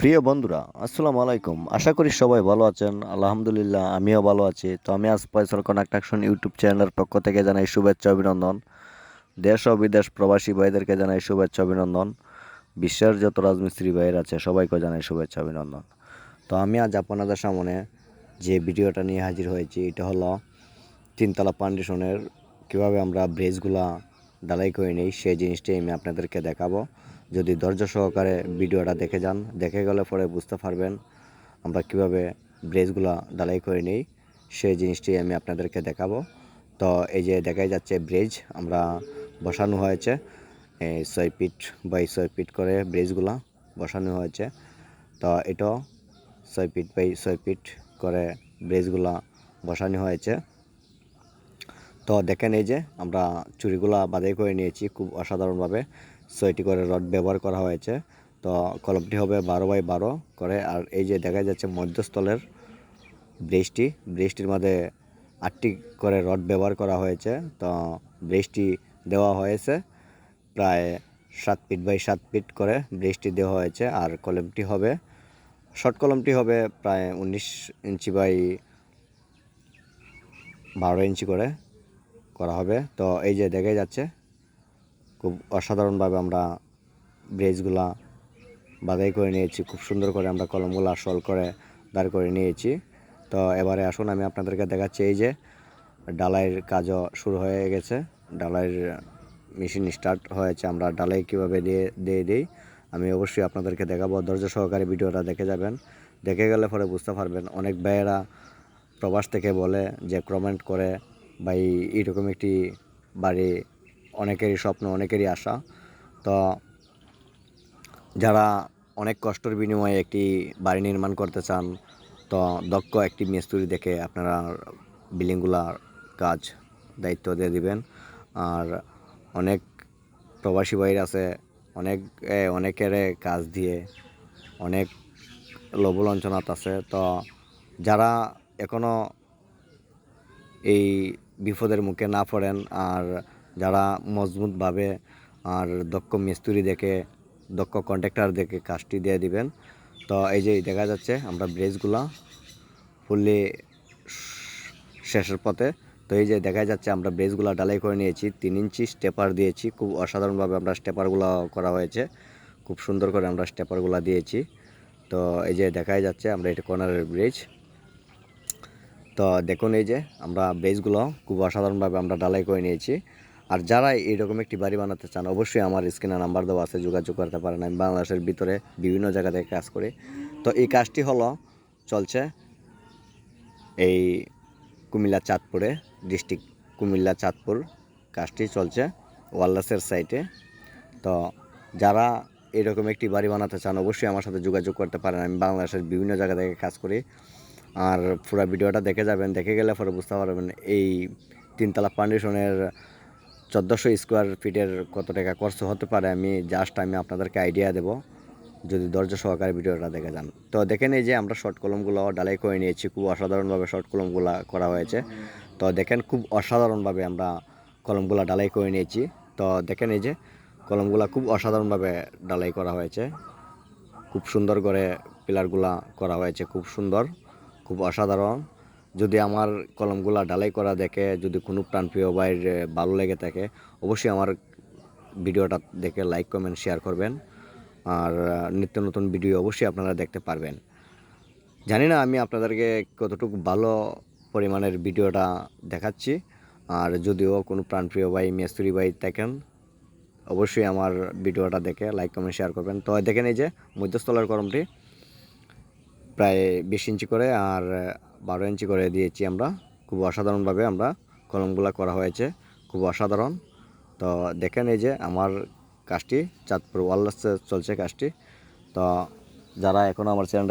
প্রিয় বন্ধুরা, আসসালামু আলাইকুম। আশা করি সবাই ভালো আছেন। আলহামদুলিল্লাহ, আমিও ভালো আছি। তো আমি আজ পয়সার কনাকটাকশন ইউটিউব চ্যানেলের পক্ষ থেকে জানাই শুভেচ্ছা, অভিনন্দন। দেশ ও বিদেশ প্রবাসী ভাইদেরকে জানাই শুভেচ্ছা, অভিনন্দন। বিশ্বের যত রাজমিস্ত্রি ভাইয়ের আছে, সবাইকে জানাই শুভেচ্ছা, অভিনন্দন। তো আমি আজ আপনাদের সামনে যে ভিডিওটা নিয়ে হাজির হয়েছি, এটা হলো তিনতলা ফাউন্ডেশনের কীভাবে আমরা ব্রেজগুলা ডালাই করে নিই, সেই জিনিসটাই আমি আপনাদেরকে দেখাবো। যদি ধৈর্য সহকারে ভিডিওটা দেখে যান, দেখে গেলে পরে বুঝতে পারবেন আমরা কীভাবে ব্রেজগুলা ডালাই করে নিই। সেই জিনিসটি আমি আপনাদেরকে দেখাবো। তো এই যে দেখাই যাচ্ছে ব্রেজ, আমরা বসানো হয়েছে। ছয় ফিট বাই ছয় ফিট করে ব্রেজগুলা বসানো হয়েছে। তো এটাও ছয় ফিট বাই ছয় ফিট করে ব্রেজগুলা বসানো হয়েছে। তো দেখেন এই যে আমরা চুরিগুলা বাদাই করে নিয়েছি খুব অসাধারণভাবে। ছয়টি করে রড ব্যবহার করা হয়েছে। তো কলমটি হবে বারো বাই বারো করে। আর এই যে দেখা যাচ্ছে মধ্যস্থলের ব্রেসটি, ব্রেসটির মধ্যে আটটি করে রড ব্যবহার করা হয়েছে। তো ব্রেসটি দেওয়া হয়েছে প্রায় সাত ফিট বাই সাত ফিট করে ব্রেসটি দেওয়া হয়েছে। আর কলমটি হবে, শর্ট কলমটি হবে প্রায় উনিশ ইঞ্চি বাই বারো ইঞ্চি করে করা হবে। তো এই যে দেখা যাচ্ছে খুব অসাধারণভাবে আমরা ব্রেজগুলা বাদাই করে নিয়েছি, খুব সুন্দর করে আমরা কলমগুলো সল করে দাঁড় করে নিয়েছি। তো এবারে আসুন, আমি আপনাদেরকে দেখাচ্ছি এই যে ডালাইয়ের কাজও শুরু হয়ে গেছে। ডালাইয়ের মেশিন স্টার্ট হয়েছে, আমরা ডালাই কীভাবে দিয়ে দিয়ে দিই, আমি অবশ্যই আপনাদেরকে দেখাবো। ধৈর্য সহকারে ভিডিওটা দেখে যাবেন। দেখে গেলে পরে বুঝতে পারবেন, অনেক ভাইয়েরা প্রবাস থেকে বলে যে কমেন্ট করে বা এই- এইরকম একটি বাড়ি অনেকেরই স্বপ্ন, অনেকেরই আশা। তো যারা অনেক কষ্টের বিনিময়ে একটি বাড়ি নির্মাণ করতে চান, তো দক্ষ একটি মিস্ত্রি দেখে আপনারা বিল্ডিংগুলার কাজ দায়িত্ব দিয়ে দিবেন। আর অনেক প্রবাসী বাইর আছে, অনেক অনেকের কাজ দিয়ে অনেক লবলঞ্চনাত আছে। তো যারা এখনও এই বিপদের মুখে না পড়েন, আর যারা মজবুতভাবে আর দক্ষ মিস্ত্রি দেখে, দক্ষ কন্ট্রাক্টর দেখে কাজটি দিয়ে দিবেন। তো এই যে দেখা যাচ্ছে, আমরা ব্রেজগুলা ফুললি শেষের পথে। তো এই যে দেখা যাচ্ছে, আমরা ব্রেজগুলো ডালাই করে নিয়েছি। তিন ইঞ্চি স্টেপার দিয়েছি। খুব অসাধারণভাবে আমরা স্টেপারগুলো করা হয়েছে। খুব সুন্দর করে আমরা স্টেপারগুলো দিয়েছি। তো এই যে দেখাই যাচ্ছে, আমরা এটা কর্নারের ব্রিজ তো দেখুন এই যে, আমরা ব্রিজগুলো খুব অসাধারণভাবে আমরা ডালাই করে নিয়েছি। আর যারা এরকম একটি বাড়ি বানাতে চান, অবশ্যই আমার স্ক্রিনে নাম্বার দেওয়া আছে, যোগাযোগ করতে পারেন। আমি বাংলাদেশের ভিতরে বিভিন্ন জায়গা থেকে কাজ করি। তো এই কাজটি হলো, চলছে এই কুমিল্লা চাঁদপুরে, ডিস্ট্রিক্ট কুমিল্লা চাঁদপুর। কাজটি চলছে ওয়াল্লাসের সাইটে। তো যারা এরকম একটি বাড়ি বানাতে চান, অবশ্যই আমার সাথে যোগাযোগ করতে পারেন। আমি বাংলাদেশের বিভিন্ন জায়গা থেকে কাজ করি। আর পুরো ভিডিওটা দেখে যাবেন। দেখে গেলে পরে বুঝতে পারবেন, এই তিনতলা ফাউন্ডেশনের চোদ্দোশো স্কোয়ার ফিটের কত টাকা খরচ হতে পারে, আমি জাস্ট আমি আপনাদেরকে আইডিয়া দেবো। যদি ধৈর্য সহকারে ভিডিওটা দেখে যান। তো দেখেন এই যে আমরা শর্ট কলমগুলো ডালাই করে নিয়েছি, খুব অসাধারণভাবে শর্ট কলমগুলো করা হয়েছে। তো দেখেন খুব অসাধারণভাবে আমরা কলমগুলো ডালাই করে নিয়েছি। তো দেখেন এই যে কলমগুলো খুব অসাধারণভাবে ডালাই করা হয়েছে। খুব সুন্দর করে পিলারগুলা করা হয়েছে, খুব সুন্দর, খুব অসাধারণ। যদি আমার কলমগুলা ডালাই করা দেখে, যদি কোনো প্রাণপ্রিয় বাইর ভালো লেগে থাকে, অবশ্যই আমার ভিডিওটা দেখে লাইক কমেন্ট শেয়ার করবেন। আর নিত্য নতুন ভিডিও অবশ্যই আপনারা দেখতে পারবেন। জানি না আমি আপনাদেরকে কতটুকু ভালো পরিমাণের ভিডিওটা দেখাচ্ছি। আর যদিও কোনো প্রাণপ্রিয় ভাই, মেস্তুরি ভাই থাকেন, অবশ্যই আমার ভিডিওটা দেখে লাইক কমেন্ট শেয়ার করবেন। তো দেখেন এই যে মধ্যস্থলের কলমটি প্রায় বিশ ইঞ্চি করে, আর বারো ইঞ্চি করে দিয়েছি আমরা। খুব অসাধারণভাবে আমরা কলমগুলো করা হয়েছে। খুব অসাধারণ। তো দেখেন এই যে আমার কাজটি, চাঁদপুর ওয়াল্লাসে চলছে কাজটি। তো যারা এখনও আমার চ্যানেলটা